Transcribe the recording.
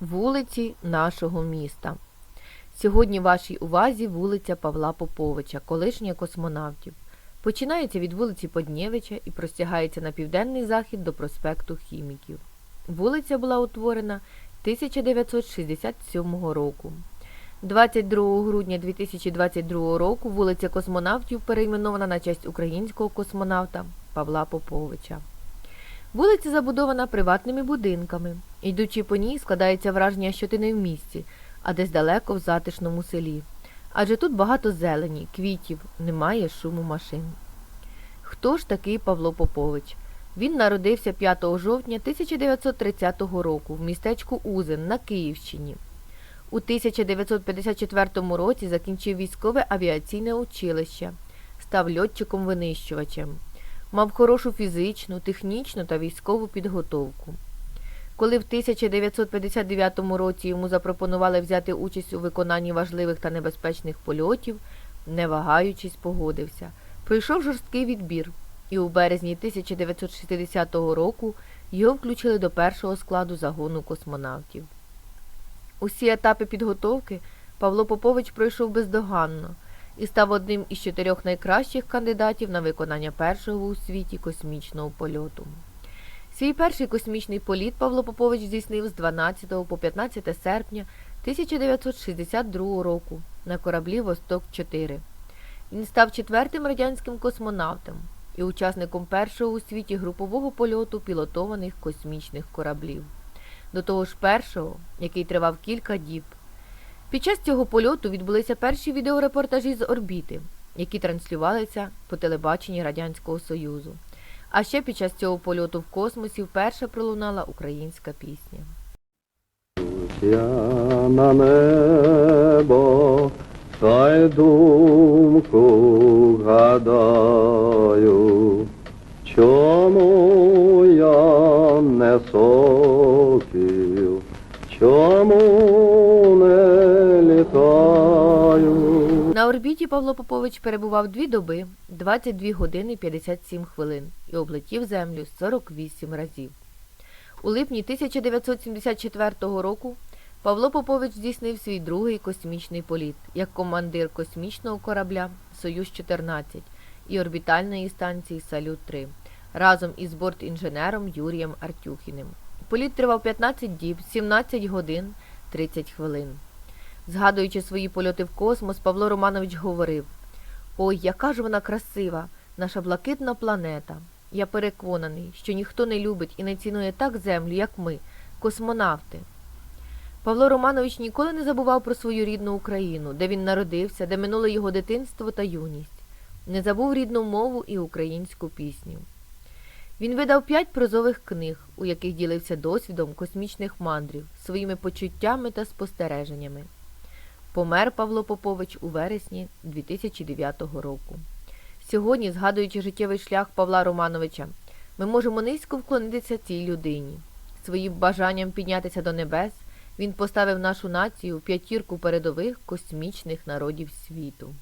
Вулиці нашого міста. Сьогодні вашій увазі вулиця Павла Поповича, колишня космонавтів. Починається від вулиці Поднєвича і простягається на південний захід до проспекту Хіміків. Вулиця була утворена 1967 року. 22 грудня 2022 року вулиця космонавтів перейменована на честь українського космонавта Павла Поповича. Вулиця забудована приватними будинками. Йдучи по ній, складається враження, що ти не в місті, а десь далеко в затишному селі. Адже тут багато зелені, квітів, немає шуму машин. Хто ж такий Павло Попович? Він народився 5 жовтня 1930 року в містечку Узин на Київщині. У 1954 році закінчив військове авіаційне училище, став льотчиком-винищувачем. Мав хорошу фізичну, технічну та військову підготовку. Коли в 1959 році йому запропонували взяти участь у виконанні важливих та небезпечних польотів, не вагаючись, погодився. Пройшов жорсткий відбір, і у березні 1960 року його включили до першого складу загону космонавтів. Усі етапи підготовки Павло Попович пройшов бездоганно і став одним із чотирьох найкращих кандидатів на виконання першого у світі космічного польоту. Свій перший космічний політ Павло Попович здійснив з 12 по 15 серпня 1962 року на кораблі Восток-4. Він став четвертим радянським космонавтом і учасником першого у світі групового польоту пілотованих космічних кораблів. До того ж першого, який тривав кілька діб. Під час цього польоту відбулися перші відеорепортажі з орбіти, які транслювалися по телебаченні Радянського Союзу. А ще під час цього польоту в космосі вперше пролунала українська пісня. Я на небо, та думку гадаю, чому я не сокіл, чому Орбіті Павло Попович перебував дві доби, 22 години 57 хвилин і облетів Землю 48 разів. У липні 1974 року Павло Попович здійснив свій другий космічний політ як командир космічного корабля Союз-14 і орбітальної станції Салют-3 разом із бортінженером Юрієм Артюхіним. Політ тривав 15 діб, 17 годин 30 хвилин. Згадуючи свої польоти в космос, Павло Романович говорив: Ой, яка ж вона красива, наша блакитна планета. Я переконаний, що ніхто не любить і не цінує так землю, як ми, космонавти. Павло Романович ніколи не забував про свою рідну Україну, де він народився, де минуло його дитинство та юність. Не забув рідну мову і українську пісню. Він видав п'ять прозових книг, у яких ділився досвідом космічних мандрів, своїми почуттями та спостереженнями. Помер Павло Попович у вересні 2009 року. Сьогодні, згадуючи життєвий шлях Павла Романовича, ми можемо низько вклонитися цій людині. Своїм бажанням піднятися до небес він поставив нашу націю в п'ятірку передових космічних народів світу.